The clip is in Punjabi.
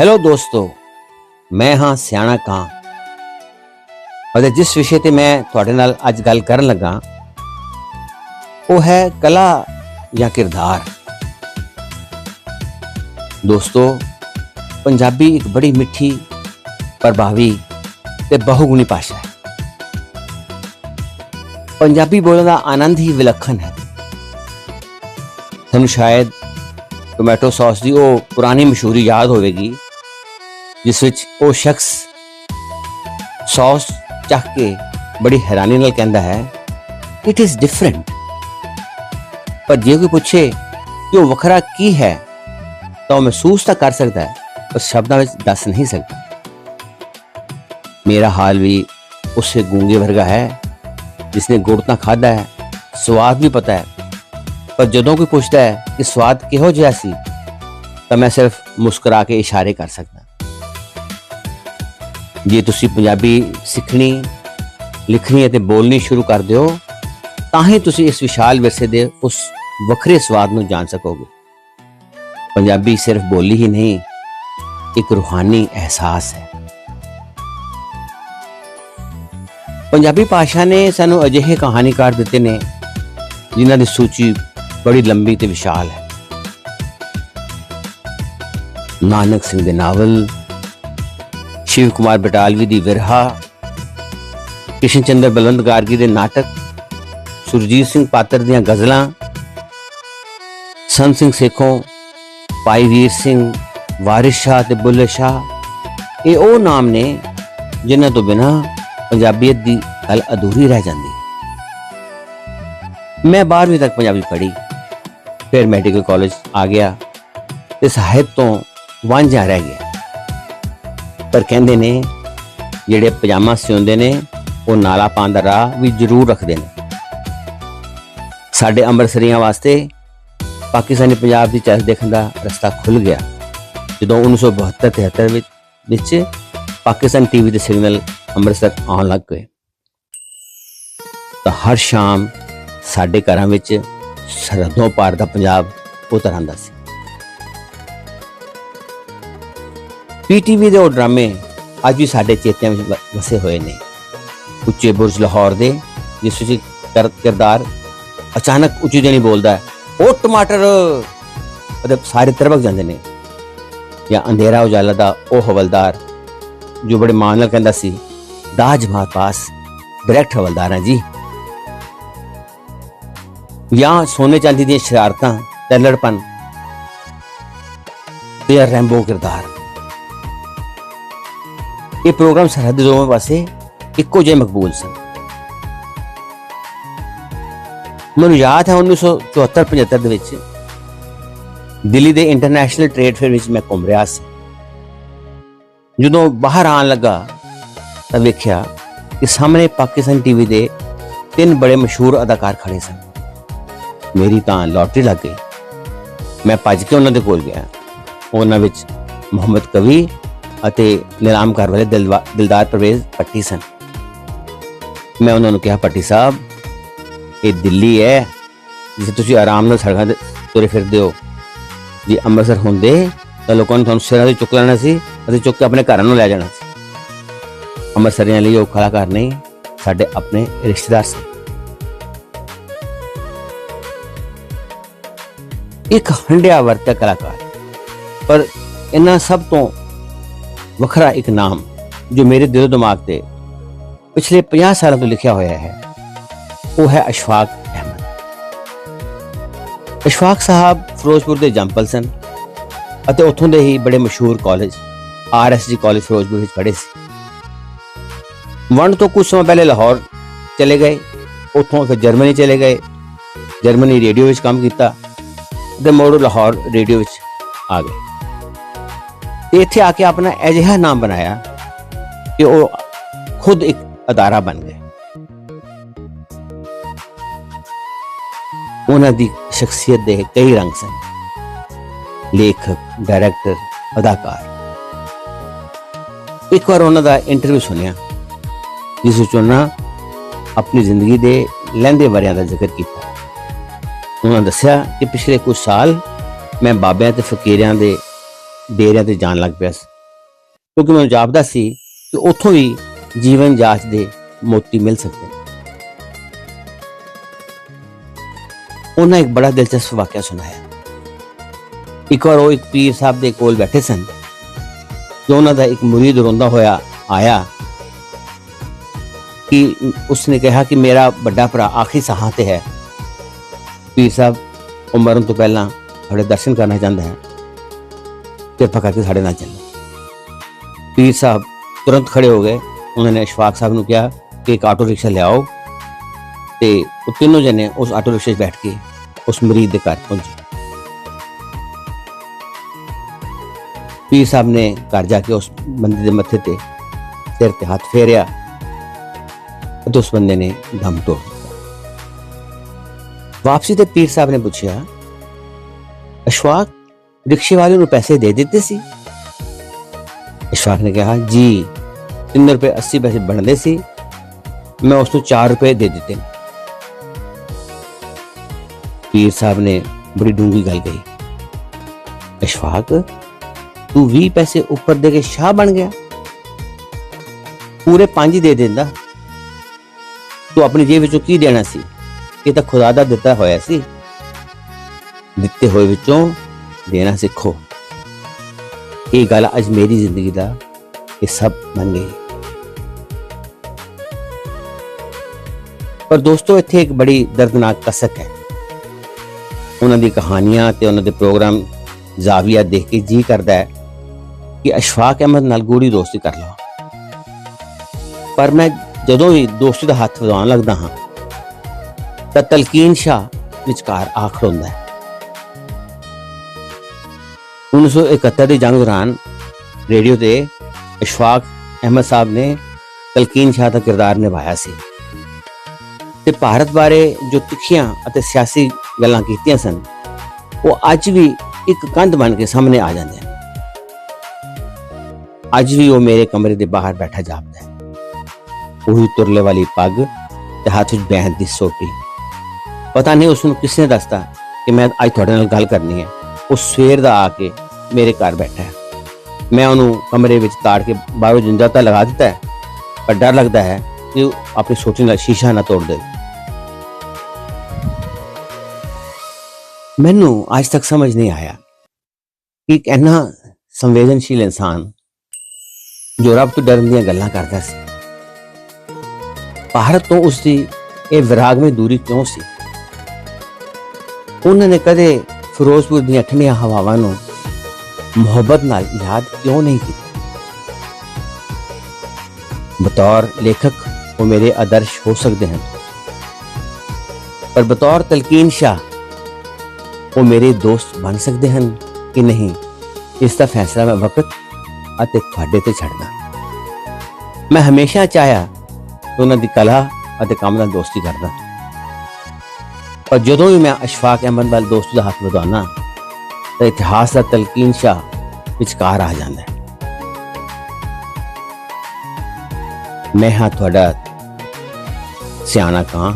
ਹੈਲੋ ਦੋਸਤੋ, ਮੈਂ ਹਾਂ ਸਿਆਣਾ ਕਾਂ। ਅਤੇ ਜਿਸ ਵਿਸ਼ੇ ਤੇ ਮੈਂ ਤੁਹਾਡੇ ਨਾਲ ਅੱਜ ਗੱਲ ਕਰਨ ਲੱਗਾ, ਉਹ ਹੈ ਕਲਾ ਜਾਂ ਕਿਰਦਾਰ। ਦੋਸਤੋ, ਪੰਜਾਬੀ ਇੱਕ ਬੜੀ ਮਿੱਠੀ, ਪ੍ਰਭਾਵੀ ਤੇ ਬਹੁਗੁਣੀ ਭਾਸ਼ਾ ਹੈ। ਪੰਜਾਬੀ ਬੋਲਣ ਦਾ ਆਨੰਦ ਹੀ ਵਿਲੱਖਣ ਹੈ। ਤੁਹਾਨੂੰ ਸ਼ਾਇਦ ਟੋਮੈਟੋ ਸੌਸ ਦੀ ਉਹ ਪੁਰਾਣੀ ਮਸ਼ਹੂਰੀ ਯਾਦ ਹੋਵੇਗੀ ਜਿਸ ਵਿੱਚ ਉਹ ਸ਼ਖਸ ਸੌਸ ਚੱਖ ਕੇ ਬੜੀ ਹੈਰਾਨੀ ਨਾਲ ਕਹਿੰਦਾ ਹੈ ਇਟ ਇਜ਼ ਡਿਫਰੈਂਟ ਪਰ ਜੇ ਕੋਈ ਪੁੱਛੇ ਕਿ ਉਹ ਵੱਖਰਾ ਕੀ ਹੈ, ਤਾਂ ਉਹ ਮਹਿਸੂਸ ਤਾਂ ਕਰ ਸਕਦਾ ਹੈ, ਪਰ ਸ਼ਬਦਾਂ ਵਿੱਚ ਦੱਸ ਨਹੀਂ ਸਕਦਾ। ਮੇਰਾ ਹਾਲ ਵੀ ਉਸੇ ਗੂੰਗੇ ਵਰਗਾ ਹੈ, ਜਿਸਨੇ ਗੁੜ ਤਾਂ ਖਾਦਾ ਹੈ, ਸਵਾਦ ਵੀ ਪਤਾ ਹੈ। ਪਰ ਜਦੋਂ ਕੋਈ ਪੁੱਛਦਾ ਹੈ ਕਿ ਸਵਾਦ ਕਿਹੋ ਜਿਹਾ ਸੀ, ਤਾਂ ਮੈਂ ਸਿਰਫ ਮੁਸਕਰਾ ਕੇ ਇਸ਼ਾਰੇ ਕਰ ਸਕਦਾ। ਜੇ ਤੁਸੀਂ ਪੰਜਾਬੀ ਸਿੱਖਣੀ, ਲਿਖਣੀ ਅਤੇ ਬੋਲਣੀ ਸ਼ੁਰੂ ਕਰ ਦਿਓ, ਤਾਂ ਹੀ ਤੁਸੀਂ ਇਸ ਵਿਸ਼ਾਲ ਵਿਰਸੇ ਦੇ ਉਸ ਵੱਖਰੇ ਸਵਾਦ ਨੂੰ ਜਾਣ ਸਕੋਗੇ। ਪੰਜਾਬੀ ਸਿਰਫ ਬੋਲੀ ਹੀ ਨਹੀਂ, ਇੱਕ ਰੂਹਾਨੀ ਅਹਿਸਾਸ ਹੈ। ਪੰਜਾਬੀ ਭਾਸ਼ਾ ਨੇ ਸਾਨੂੰ ਅਜਿਹੇ ਕਹਾਣੀਕਾਰ ਦਿੱਤੇ ਨੇ, ਜਿਨ੍ਹਾਂ ਦੀ ਸੂਚੀ ਬੜੀ ਲੰਬੀ ਤੇ ਵਿਸ਼ਾਲ ਹੈ। ਨਾਨਕ ਸਿੰਘ ਦੇ ਨਾਵਲ ਸ਼ਿਵ ਕੁਮਾਰ ਬਟਾਲਵੀ ਦੀ ਵਿਰਹਾ ਕਿਸ਼ਨ ਚੰਦਰ ਬਲਵੰਤ ਗਾਰਗੀ ਦੇ ਨਾਟਕ, ਸੁਰਜੀਤ ਸਿੰਘ ਪਾਤਰ ਦੀਆਂ ਗਜ਼ਲਾਂ, ਸੰਤ ਸਿੰਘ ਸੇਖੋਂ ਭਾਈ ਵੀਰ ਸਿੰਘ, ਵਾਰਿਸ ਸ਼ਾਹ ਤੇ ਬੁੱਲੇ ਸ਼ਾਹ, ਇਹ ਉਹ ਨਾਮ ਨੇ ਜਿਨ੍ਹਾਂ ਤੋਂ ਬਿਨਾ ਪੰਜਾਬੀਅਤ ਦੀ ਗੱਲ ਅਧੂਰੀ ਰਹਿ ਜਾਂਦੀ। ਮੈਂ 12ਵੀਂ ਤੱਕ ਪੰਜਾਬੀ ਪੜ੍ਹੀ, ਫਿਰ ਮੈਡੀਕਲ ਕਾਲਜ ਆ ਗਿਆ ਤੇ ਸਾਹਿਤ ਤੋਂ ਵਾਂਝਾ ਰਹਿ ਗਿਆ। ਪਰ ਕਹਿੰਦੇ ਨੇ, ਜਿਹੜੇ ਪਜਾਮਾ ਸਿਉਂਦੇ ਨੇ, ਉਹ ਨਾਲਾ ਪਾਉਣ ਦਾ ਰਾਹ ਵੀ ਜ਼ਰੂਰ ਰੱਖਦੇ ਨੇ। ਸਾਡੇ ਅੰਮ੍ਰਿਤਸਰੀਆਂ ਵਾਸਤੇ ਪਾਕਿਸਤਾਨੀ ਪੰਜਾਬ ਦੀ ਚੜ੍ਹ ਦੇਖਣ ਦਾ ਰਸਤਾ ਖੁੱਲ ਗਿਆ। ਜਦੋਂ 1972 73 ਵਿੱਚ ਵਿੱਚ ਪਾਕਿਸਤਾਨ ਟੀਵੀ ਦੇ ਸਿਗਨਲ ਅੰਮ੍ਰਿਤਸਰ ਆਉਣ ਲੱਗ ਗਏ। ਤਾਂ ਹਰ ਸ਼ਾਮ ਸਾਡੇ ਘਰਾਂ ਵਿੱਚ ਸਰਹੱਦੋਂ ਪਾਰ ਦਾ ਪੰਜਾਬ ਉਤਰ ਦਾ ਸੀ। ਪੀਟੀਵੀ ਦੇ ਉਹ ਡਰਾਮੇ ਅੱਜ ਵੀ ਸਾਡੇ ਚੇਤਿਆਂ ਵਿੱਚ ਵ- ਵਸੇ ਹੋਏ ਨੇ। ਉੱਚੇ ਬੁਰਜ ਲਾਹੌਰ ਦੇ, ਜਿਸ ਵਿੱਚ ਕਰ- ਕਿਰਦਾਰ ਅਚਾਨਕ ਉੱਚੀ ਜਣੀ ਬੋਲਦਾ ਹੈ, ਉਹ ਟਮਾਟਰ ਅਤੇ ਸਾਰੇ ਤਰਬਕ ਜਾਂਦੇ ਨੇ। ਜਾਂ ਅੰਧੇਰਾ ਉਜਾਲਾ ਦਾ ਉਹ ਹਵਲਦਾਰ, ਜੋ ਬੜੇ ਮਾਣ ਨਾਲ ਕਹਿੰਦਾ ਸੀ, ਦਾਜ ਮਾਤ ਪਾਸ ਡਾਇਰੈਕਟ ਹਵਲਦਾਰ ਹੈ ਜੀ। ਜਾਂ ਸੋਨੇ ਚਾਂਦੀ ਦੀਆਂ ਸ਼ਰਾਰਤਾਂ ਤੇ ਲੜਪਨ ਤੇ ਰੈਂਬੋ ਕਿਰਦਾਰ। ਇਹ ਪ੍ਰੋਗਰਾਮ ਸਰਹੱਦ ਦੇ ਦੋਵੇਂ ਪਾਸੇ ਇੱਕੋ ਜਿਹੇ ਮਕਬੂਲ ਸਨ। ਮੈਨੂੰ ਯਾਦ ਹੈ 1974-75 ਦੇ ਵਿੱਚ ਦਿੱਲੀ ਦੇ ਇੰਟਰਨੈਸ਼ਨਲ ਟ੍ਰੇਡ ਫੇਅਰ ਵਿੱਚ ਮੈਂ ਘੁੰਮ ਰਿਹਾ ਸੀ। ਜਦੋਂ ਬਾਹਰ ਆਉਣ ਲੱਗਾ ਤਾਂ ਵੇਖਿਆ ਕਿ ਸਾਹਮਣੇ ਪਾਕਿਸਤਾਨ ਟੀਵੀ ਦੇ ਤਿੰਨ ਬੜੇ ਮਸ਼ਹੂਰ ਅਦਾਕਾਰ ਖੜੇ ਸਨ। ਮੇਰੀ ਤਾਂ ਲਾਟਰੀ ਲੱਗ ਗਈ। ਮੈਂ ਭੱਜ ਕੇ ਉਹਨਾਂ ਦੇ ਕੋਲ ਗਿਆ। ਉਹਨਾਂ ਵਿੱਚ ਮੁਹੰਮਦ ਕਵੀ ਅਤੇ ਨਿਲਾਮ ਘਰ ਵਾਲੇ ਦਿਲਵਾ- ਦਿਲਦਾਰ ਪਰਵੇਜ਼ ਪੱਟੀ ਸਨ। ਮੈਂ ਉਹਨਾਂ ਨੂੰ ਕਿਹਾ ਪੱਟੀ ਸਾਹਿਬ, ਇਹ ਦਿੱਲੀ ਹੈ। ਜਿੱਥੇ ਤੁਸੀਂ ਆਰਾਮ ਨਾਲ ਸੜਕਾਂ ਤੇ ਤੁਰੇ ਫਿਰਦੇ ਹੋ, ਜੇ ਅੰਮ੍ਰਿਤਸਰ ਹੁੰਦੇ, ਤਾਂ ਲੋਕਾਂ ਨੇ ਤੁਹਾਨੂੰ ਸਿਰਾਂ ਤੇ ਚੁੱਕ ਲੈਣਾ ਸੀ ਅਤੇ ਚੁੱਕ ਕੇ ਆਪਣੇ ਘਰਾਂ ਨੂੰ ਲੈ ਜਾਣਾ ਸੀ। ਅੰਮ੍ਰਿਤਸਰੀਆਂ ਲਈ ਉਹ ਕਲਾਕਾਰ ਨਹੀਂ, ਸਾਡੇ ਆਪਣੇ ਰਿਸ਼ਤੇਦਾਰ ਸੀ ਇੱਕ ਹੰਡਿਆ ਵਰਤਿਆ ਕਲਾਕਾਰ। ਪਰ ਇਹਨਾਂ ਸਭ ਤੋਂ ਵੱਖਰਾ ਇੱਕ ਨਾਮ ਜੋ ਮੇਰੇ ਦਿਲ ਦਿਮਾਗ ਤੇ ਪਿਛਲੇ 50 ਸਾਲਾਂ ਤੋਂ ਲਿਖਿਆ ਹੋਇਆ ਹੈ, ਉਹ ਹੈ ਅਸ਼ਫਾਕ ਅਹਿਮਦ। ਅਸ਼ਫਾਕ ਸਾਹਿਬ ਫਿਰੋਜ਼ਪੁਰ ਦੇ ਜੰਪਲ ਸਨ ਅਤੇ ਉੱਥੋਂ ਦੇ ਹੀ ਬੜੇ ਮਸ਼ਹੂਰ ਕਾਲਜ ਆਰਐਸਜੀ ਕਾਲਜ ਫਿਰੋਜ਼ਪੁਰ ਵਿੱਚ ਪੜ੍ਹੇ ਸੀ। ਵੰਡ ਤੋਂ ਕੁਝ ਸਮਾਂ ਪਹਿਲੇ ਲਾਹੌਰ ਚਲੇ ਗਏ, ਉੱਥੋਂ ਫਿਰ ਜਰਮਨੀ ਚਲੇ ਗਏ, ਜਰਮਨੀ ਰੇਡੀਓ ਵਿੱਚ ਕੰਮ ਕੀਤਾ ਤੇ ਮੋੜੋ ਲਾਹੌਰ ਰੇਡੀਓ ਵਿੱਚ ਆ ਗਏ। ਤੇ ਇੱਥੇ ਆ ਕੇ ਆਪਣਾ ਅਜਿਹਾ ਨਾਮ ਬਣਾਇਆ ਕਿ ਉਹ ਖੁਦ ਇੱਕ ਅਦਾਰਾ ਬਣ ਗਏ। ਉਹਨਾਂ ਦੀ ਸ਼ਖਸੀਅਤ ਦੇ ਕਈ ਰੰਗ ਸਨ। ਲੇਖਕ, ਡਾਇਰੈਕਟਰ, ਅਦਾਕਾਰ। ਇੱਕ ਵਾਰ ਉਹਨਾਂ ਦਾ ਇੰਟਰਵਿਊ ਸੁਣਿਆ, ਜਿਸ ਵਿੱਚ ਉਹਨਾਂ ਆਪਣੀ ਜ਼ਿੰਦਗੀ ਦੇ ਲਹਿੰਦੇ ਵਰਿਆਂ ਦਾ ਜ਼ਿਕਰ ਕੀਤਾ। ਉਹਨਾਂ ਦੱਸਿਆ ਕਿ ਪਿਛਲੇ ਕੁਝ ਸਾਲ ਮੈਂ ਬਾਬਿਆਂ ਤੇ ਫਕੀਰਿਆਂ ਦੇ ਡੇਰਿਆਂ ਤੇ ਜਾਣ ਲੱਗ ਪਿਆ ਸੀ। ਕਿਉਂਕਿ ਮੈਨੂੰ ਜਾਪਦਾ ਸੀ ਕਿ ਉੱਥੋਂ ਵੀ ਜੀਵਨ ਜਾਂਚ ਦੇ ਮੋਤੀ ਮਿਲ ਸਕਦੇ ਨੇ। ਉਹਨਾਂ ਇੱਕ ਬੜਾ ਦਿਲਚਸਪ ਵਾਕਿਆ ਸੁਣਾਇਆ। ਇੱਕ ਵਾਰ ਉਹ ਇੱਕ ਪੀਰ ਸਾਹਿਬ ਦੇ ਕੋਲ ਬੈਠੇ ਸਨ। ਜੋ ਉਹਨਾਂ ਦਾ ਇੱਕ ਮੁਰੀਦ ਰੋਂਦਾ ਹੋਇਆ ਆਇਆ ਕਿ ਉਸਨੇ ਕਿਹਾ ਕਿ ਮੇਰਾ ਵੱਡਾ ਭਰਾ ਆਖਰੀ ਸਾਹਾਂ ਤੇ ਹੈ। ਪੀਰ ਸਾਹਿਬ ਉਹ ਮਰਨ ਤੋਂ ਪਹਿਲਾਂ ਤੁਹਾਡੇ ਦਰਸ਼ਨ ਕਰਨਾ ਚਾਹੁੰਦਾ ਹੈ ਕਿਰਪਾ ਕਰਕੇ ਸਾਡੇ ਨਾਲ ਚੱਲੋ। ਪੀਰ ਸਾਹਿਬ ਤੁਰੰਤ ਖੜੇ ਹੋ ਗਏ। ਉਹਨਾਂ ਨੇ ਅਸ਼ਫਾਕ ਸਾਹਿਬ ਨੂੰ ਕਿਹਾ ਕਿ ਇੱਕ ਆਟੋ ਰਿਕਸ਼ਾ ਲਿਆਓ ਤੇ ਉਹ ਤਿੰਨੋਂ ਜਣੇ ਉਸ ਆਟੋ ਰਿਕਸ਼ੇ 'ਚ ਬੈਠ ਕੇ ਉਸ ਮਰੀਜ਼ ਦੇ ਘਰ ਪਹੁੰਚੇ। ਪੀਰ ਸਾਹਿਬ ਨੇ ਘਰ ਜਾ ਕੇ ਉਸ ਬੰਦੇ ਦੇ ਮੱਥੇ ਤੇ ਸਿਰ ਤੇ ਹੱਥ ਫੇਰਿਆ ਅਤੇ ਉਸ ਬੰਦੇ ਨੇ ਦਮ ਤੋੜ ਦਿੱਤਾ। ਵਾਪਸੀ ਤੇ ਪੀਰ ਸਾਹਿਬ ਨੇ ਪੁੱਛਿਆ, ਅਸ਼ਵਾਕ ਰਿਕਸ਼ੇ ਵਾਲੇ ਨੂੰ ਪੈਸੇ ਦੇ ਦਿੱਤੇ ਸੀ ਅਸ਼ਵਾਕ ਨੇ ਕਿਹਾ ਜੀ 3 ਰੁਪਏ 80 ਪੈਸੇ ਬਣਦੇ ਸੀ ਮੈਂ ਉਸ ਨੂੰ 4 ਰੁਪਏ ਦੇ ਦਿੱਤੇ ਪੀਰ ਸਾਹਿਬ ਨੇ ਬੜੀ ਡੂੰਗੀ ਗੱਲ ਕਹੀ ਅਸ਼ਵਾਕ ਤੂੰ 20 ਪੈਸੇ ਉੱਪਰ ਦੇ ਕੇ ਸ਼ਾਹ ਬਣ ਗਿਆ ਪੂਰੇ 5 ਦੇ ਦਿੰਦਾ ਤੂੰ ਆਪਣੀ ਜੇਬ ਵਿੱਚੋਂ ਕੀ ਦੇਣਾ ਸੀ ਇਹ ਤਾਂ ਖੁਦਾ ਦਾ ਦਿੱਤਾ ਹੋਇਆ ਸੀ ਦਿੱਤੇ ਹੋਏ ਵਿੱਚੋਂ ਦੇਣਾ ਸਿੱਖੋ। ਇਹ ਗੱਲ ਅੱਜ ਮੇਰੀ ਜ਼ਿੰਦਗੀ ਦਾ ਇਹ ਸਭ ਬਣ ਗਈ। ਪਰ ਦੋਸਤੋ, ਇੱਥੇ ਇੱਕ ਬੜੀ ਦਰਦਨਾਕ ਕਸਕ ਹੈ। ਉਹਨਾਂ ਦੀ ਕਹਾਣੀਆਂ ਤੇ ਉਹਨਾਂ ਦੇ ਪ੍ਰੋਗਰਾਮ ਜ਼ਾਵੀਆ ਦੇਖ ਕੇ ਜੀ ਕਰਦਾ ਹੈ ਕਿ ਅਸ਼ਫਾਕ ਅਹਿਮਦ ਨਾਲ ਗੂੜੀ ਦੋਸਤੀ ਕਰ ਲਵਾਂ ਪਰ ਮੈਂ ਜਦੋਂ ਵੀ ਦੋਸਤੀ ਦਾ ਹੱਥ ਵਧਾਉਣ ਲੱਗਦਾ ਹਾਂ, ਤਾਂ ਤਲਕੀਨ ਸ਼ਾ ਵਿਚਕਾਰ ਆਖਰ ਹੁੰਦਾ ਹੈ। 1971 ਦੀ ਜੰਗ ਦੌਰਾਨ ਰੇਡੀਓ ਤੇ ਅਸ਼ਫਾਕ ਅਹਿਮਦ ਸਾਹਿਬ ਨੇ ਤਲਕੀਨ ਸ਼ਾਹ ਦਾ ਕਿਰਦਾਰ ਨਿਭਾਇਆ ਸੀ ਤੇ ਭਾਰਤ ਬਾਰੇ ਜੋ ਤਿੱਖੀਆਂ ਅਤੇ ਸਿਆਸੀ ਗੱਲਾਂ ਕੀਤੀਆਂ ਸਨ ਉਹ ਅੱਜ ਵੀ ਇੱਕ ਕੰਧ ਬਣ ਕੇ ਸਾਹਮਣੇ ਆ ਜਾਂਦੇ ਹਨ ਅੱਜ ਵੀ ਉਹ ਮੇਰੇ ਕਮਰੇ ਦੇ ਬਾਹਰ ਬੈਠਾ ਜਾਪਦਾ ਹੈ ਉਹੀ ਤੁਰਲੇ ਵਾਲੀ ਪੱਗ ਤੇ ਹੱਥ ਵਿੱਚ ਬੈਂਦ ਦੀ ਸੋਟੀ ਪਤਾ ਨਹੀਂ ਉਸ ਨੂੰ ਕਿਸਨੇ ਦੱਸਤਾ ਕਿ ਮੈਂ ਅੱਜ ਤੁਹਾਡੇ ਨਾਲ ਗੱਲ ਕਰਨੀ ਹੈ ਉਹ ਸਵੇਰ ਦਾ ਆ ਕੇ ਮੇਰੇ ਘਰ ਬੈਠਾ ਹੈ। ਮੈਂ ਉਹਨੂੰ ਕਮਰੇ ਵਿੱਚ ਤਾੜ ਕੇ ਬਾਹਰੋਂ ਜਿੰਦਾ ਤਾਂ ਲਗਾ ਦਿੱਤਾ ਹੈ, ਪਰ ਡਰ ਲੱਗਦਾ ਹੈ ਕਿ ਉਹ ਆਪਣੀ ਸੋਚਣ ਨਾਲ ਸ਼ੀਸ਼ਾ ਨਾ ਤੋੜ ਦੇ। ਮੈਨੂੰ ਅੱਜ ਤੱਕ ਸਮਝ ਨਹੀਂ ਆਇਆ ਕਿ ਇੱਕ ਇੰਨਾ ਸੰਵੇਦਨਸ਼ੀਲ ਇਨਸਾਨ ਜੋ ਰੱਬ ਤੋਂ ਡਰਨ ਦੀਆਂ ਗੱਲਾਂ ਕਰਦਾ ਸੀ। ਭਾਰਤ ਤੋਂ ਉਸ ਦੀ ਇਹ ਵਿਰਾਗਮਈ ਦੂਰੀ ਕਿਉਂ ਸੀ? ਉਹਨਾਂ ਨੇ ਕਦੇ ਫਿਰੋਜ਼ਪੁਰ ਦੀਆਂ ਠੰਡੀਆਂ ਹਵਾਵਾਂ ਨੂੰ ਮੁਹੱਬਤ ਨਾਲ ਯਾਦ ਕਿਉਂ ਨਹੀਂ ਕੀਤਾ ਬਤੌਰ ਲੇਖਕ ਉਹ ਮੇਰੇ ਆਦਰਸ਼ ਹੋ ਸਕਦੇ ਹਨ ਪਰ ਬਤੌਰ ਤਲਕੀਨ ਸ਼ਾਹ ਉਹ ਮੇਰੇ ਦੋਸਤ ਬਣ ਸਕਦੇ ਹਨ ਕਿ ਨਹੀਂ ਇਸ ਦਾ ਫੈਸਲਾ ਮੈਂ ਵਕਤ ਅਤੇ ਤੁਹਾਡੇ ਤੇ ਛੱਡਦਾ ਮੈਂ ਹਮੇਸ਼ਾ ਚਾਹਿਆ ਕਿ ਉਹਨਾਂ ਦੀ ਕਲਾ ਅਤੇ ਕੰਮ ਨਾਲ ਦੋਸਤੀ ਕਰਦਾ ਪਰ ਜਦੋਂ ਵੀ ਮੈਂ ਅਸ਼ਫਾਕ ਅਹਿਮਦ ਵੱਲ ਦੋਸਤ ਦਾ ਹੱਥ ਵਧਾਉਣਾ ਤਾਂ ਇਤਿਹਾਸ ਦਾ ਤਲਕੀਨ ਸ਼ਾਹ ਵਿਚਕਾਰ ਆ ਜਾਂਦਾ ਹੈ। ਮੈਂ ਹਾਂ ਤੁਹਾਡਾ ਸਿਆਣਾ ਕਾਂ